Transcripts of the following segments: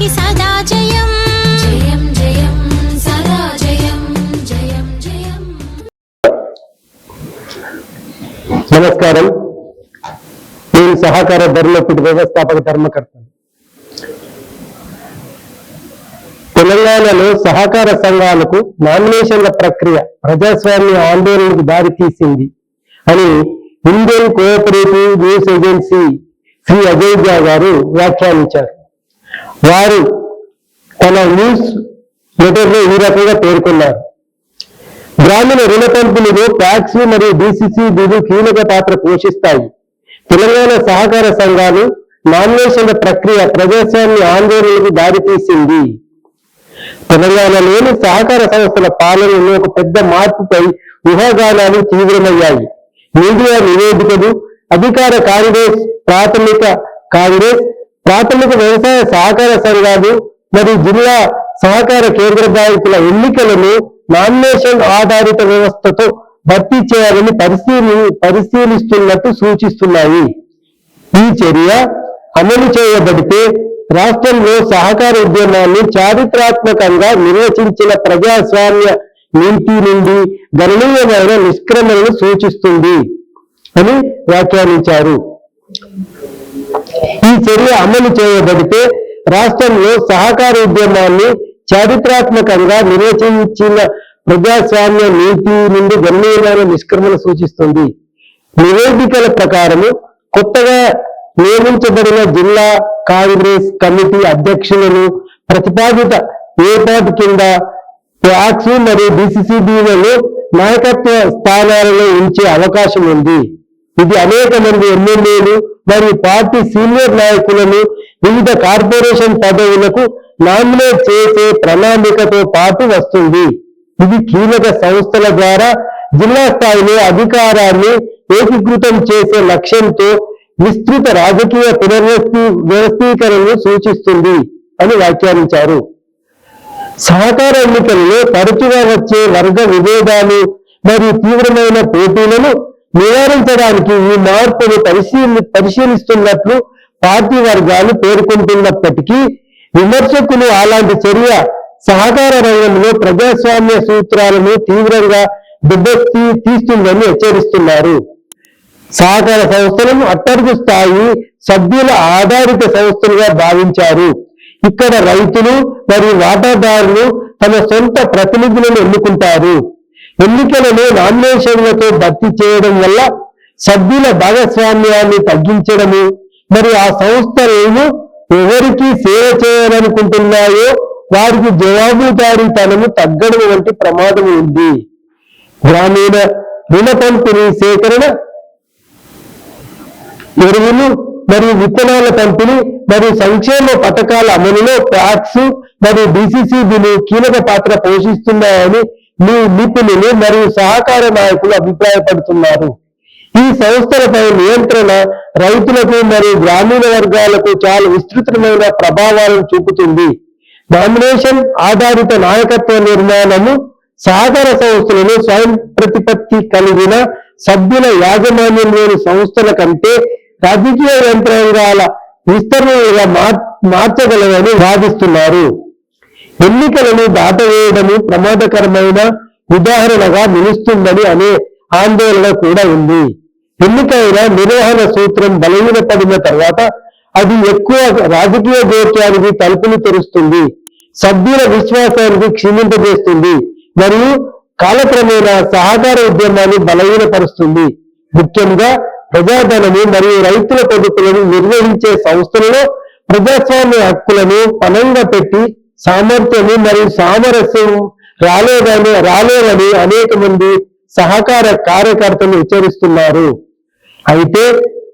మనకి సదా జయం. జయం జయం సదా జయం జయం జయం. నమస్కారం. నేను సహకార ధరలపిటి వ్యవస్థాపక ధర్మకర్త తెలంగాణలో సహకార సంఘాలకు నామినేషన్ల ప్రక్రియ ప్రజాస్వామ్య ఆందోళనకు దారి తీసింది అని Indian cooperative news agency Shri Ajay garu వ్యాఖ్యానించారు. వారు తన న్యూస్ లెటర్లో ఈ రకంగా పేర్కొన్నారు. గ్రామీణ రుణ పంపిణీలో ట్యాక్స్ మరియు డిసిసి బిలు కీలక పాత్ర పోషిస్తాయి. తెలంగాణ సహకార సంఘాలు నామినేషన్ల ప్రక్రియ ప్రజాస్వామ్య ఆందోళనకు దారితీసింది. తెలంగాణలోని సహకార సంస్థల పాలనలో ఒక పెద్ద మార్పుపై ఊహాగానాలు తీవ్రమయ్యాయి. మీడియా నివేదికలు అధికార కాంగ్రెస్ ప్రాథమిక కాంగ్రెస్ ప్రాథమిక వ్యవసాయ సహకార సంఘాలు మరియు జిల్లా సహకార కేంద్ర బ్యాంకుల ఎన్నికలను నామినేషన్ ఆధారిత వ్యవస్థతో భర్తీ చేయాలని పరిశీలి పరిశీలిస్తున్నట్టు సూచిస్తున్నాయి. ఈ చర్య అమలు చేయబడితే రాష్ట్రంలో సహకార ఉద్యమాన్ని చారిత్రాత్మకంగా నిర్వచించిన ప్రజాస్వామ్య నీతి నుండి గణనీయమైన నిష్క్రమణను సూచిస్తుంది అని వ్యాఖ్యానించారు. ఈ చర్య అమలు చేయబడితే రాష్ట్రంలో సహకార ఉద్యమాన్ని చారిత్రాత్మకంగా నిర్వచించిన ప్రజాస్వామ్య నీతి నుండి గణనీయమైన నిష్క్రమణ సూచిస్తుంది. నివేదికల ప్రకారము కొత్తగా నియమించబడిన జిల్లా కాంగ్రెస్ కమిటీ అధ్యక్షులను ప్రతిపాదిత ఏర్పాటు కింద ప్యాక్స్ మరియు డిసిసిబిలలో నాయకత్వ స్థానాలలో ఉంచే అవకాశం ఉంది ఇది అనేక మంది ఎమ్మెల్యేలు మరియు పార్టీ సీనియర్ నాయకులను వివిధ కార్పొరేషన్ పదవులకు నామినేట్ చేసే ప్రణాళికతో పాటు వస్తుంది. ఇది కీలక సంస్థల ద్వారా జిల్లా స్థాయిలో అధికారాన్ని ఏకీకృతం చేసే లక్ష్యంతో విస్తృత రాజకీయ పునర్వ్యవస్థీ వ్యవస్థీకరణను సూచిస్తుంది అని వ్యాఖ్యానించారు. సహకార ఎన్నికల్లో తరచుగా వచ్చే వర్గ విభేదాలు మరియు తీవ్రమైన పోటీలను నివారించడానికి ఈ మార్పును పరిశీలి పరిశీలిస్తున్నట్లు పార్టీ వర్గాలు పేర్కొంటున్నప్పటికీ విమర్శకులు అలాంటి చర్య సహకార రంగంలో ప్రజాస్వామ్య సూత్రాలను తీవ్రంగా దెబ్బతీ తీస్తుందని హెచ్చరిస్తున్నారు. సహకార సంస్థలను అట్టడుగు స్థాయి సభ్యుల ఆధారిత సంస్థలుగా భావించారు. ఇక్కడ రైతులు మరియు వాటాదారులు తమ సొంత ప్రతినిధులను ఎన్నుకుంటారు. ఎన్నికలను నామినేషన్లతో భర్తీ చేయడం వల్ల సభ్యుల భాగస్వామ్యాన్ని తగ్గించడము మరియు ఆ సంస్థలను ఎవరికి సేవ చేయాలనుకుంటున్నాయో వారికి జవాబుదారీతనము తగ్గడం వంటి ప్రమాదం ఉంది. గ్రామీణ రుణ పంపిణీ సేకరణ ఎరువులు మరియు విత్తనాల పంపిణీ మరియు సంక్షేమ పథకాల అమలులో ట్యాక్స్ మరియు డిసిసిబిలు కీలక పాత్ర పోషిస్తున్నాయని మీ నిపుణులు మరియు సహకార నాయకులు అభిప్రాయపడుతున్నారు. ఈ సంస్థలపై నియంత్రణ రైతులకు మరియు గ్రామీణ వర్గాలకు చాలా విస్తృతమైన ప్రభావాలను చూపుతుంది. నామినేషన్ ఆధారిత నాయకత్వ నిర్మాణము సహకార సంస్థలను స్వయం ప్రతిపత్తి కలిగిన సభ్యుల యాజమాన్యంలోని సంస్థల కంటే రాజకీయ యంత్రాంగాల విస్తరణగా మార్- మార్చగలవని వాదిస్తున్నారు. ఎన్నికలను దాటవేయడము ప్రమాదకరమైన ఉదాహరణగా నిలుస్తుందని అనే ఆందోళన కూడా ఉంది. ఎన్నికైన నిర్వహణ సూత్రం బలహీనపడిన తర్వాత అది ఎక్కువ రాజకీయ గోత్యానికి తలుపులు తెరుస్తుంది సభ్యుల విశ్వాసానికి క్షీణింపజేస్తుంది మరియు కాలక్రమేణా సహకార ఉద్యమాన్ని బలహీనపరుస్తుంది. ముఖ్యంగా ప్రజాధనము మరియు రైతుల పొదుపులను నిర్వహించే సంస్థలలో ప్రజాస్వామ్య హక్కులను పనంగా పెట్టి సామర్థ్యము మరియు సామరస్యం రాలేదని రాలేదని అనేక మంది సహకార కార్యకర్తలు హెచ్చరిస్తున్నారు. అయితే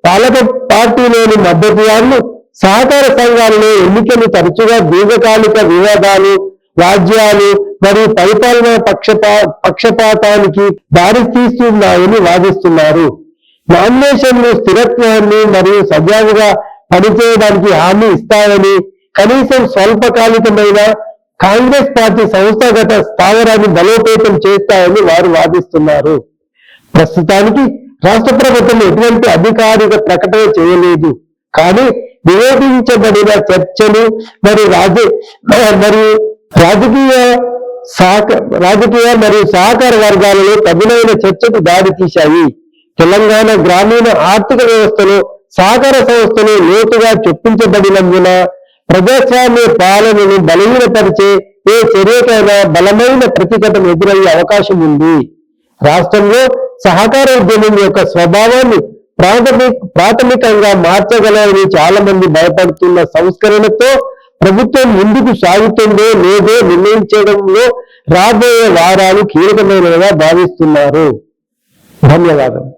పాలక పార్టీలోని మద్దతుదారులు సహకార సంఘాలలో ఎన్నికలు తరచుగా దీర్ఘకాలిక వివాదాలు రాజ్యాలు మరియు పరిపాలన పక్షపా పక్షపాతానికి దారితీస్తున్నాయని వాదిస్తున్నారు. నామినేషన్లు స్థిరత్వాన్ని మరియు సజావుగా పనిచేయడానికి హామీ ఇస్తాయని కనీసం స్వల్పకాలికమైన కాంగ్రెస్ పార్టీ సంస్థాగత స్థావరాన్ని బలోపేతం చేస్తాయని వారు వాదిస్తున్నారు. ప్రస్తుతానికి రాష్ట్ర ప్రభుత్వం ఎటువంటి అధికారిక ప్రకటన చేయలేదు. కానీ నివేదించబడిన చర్చలు మరియు రాజ మరియు రాజకీయ సహక రాజకీయ మరియు సహకార వర్గాలలో తగినైన చర్చకు దారితీశాయి తెలంగాణ గ్రామీణ ఆర్థిక వ్యవస్థలో సహకార సంస్థలు లోతుగా చొప్పించబడినందున ప్రజాస్వామ్య పాలనను బలహీనపరిచే ఏ చర్యకైనా బలమైన ప్రతిఘటన ఎదురయ్యే అవకాశం ఉంది. రాష్ట్రంలో సహకార ఉద్యమం యొక్క స్వభావాన్ని ప్రాథమిక ప్రాథమికంగా మార్చగలరని చాలా మంది భయపడుతున్న సంస్కరణతో ప్రభుత్వం ముందుకు సాగుతుందో లేదో నిర్ణయించడంలో రాబోయే వారాలు కీలకమైనవిగా భావిస్తున్నారు. ధన్యవాదాలు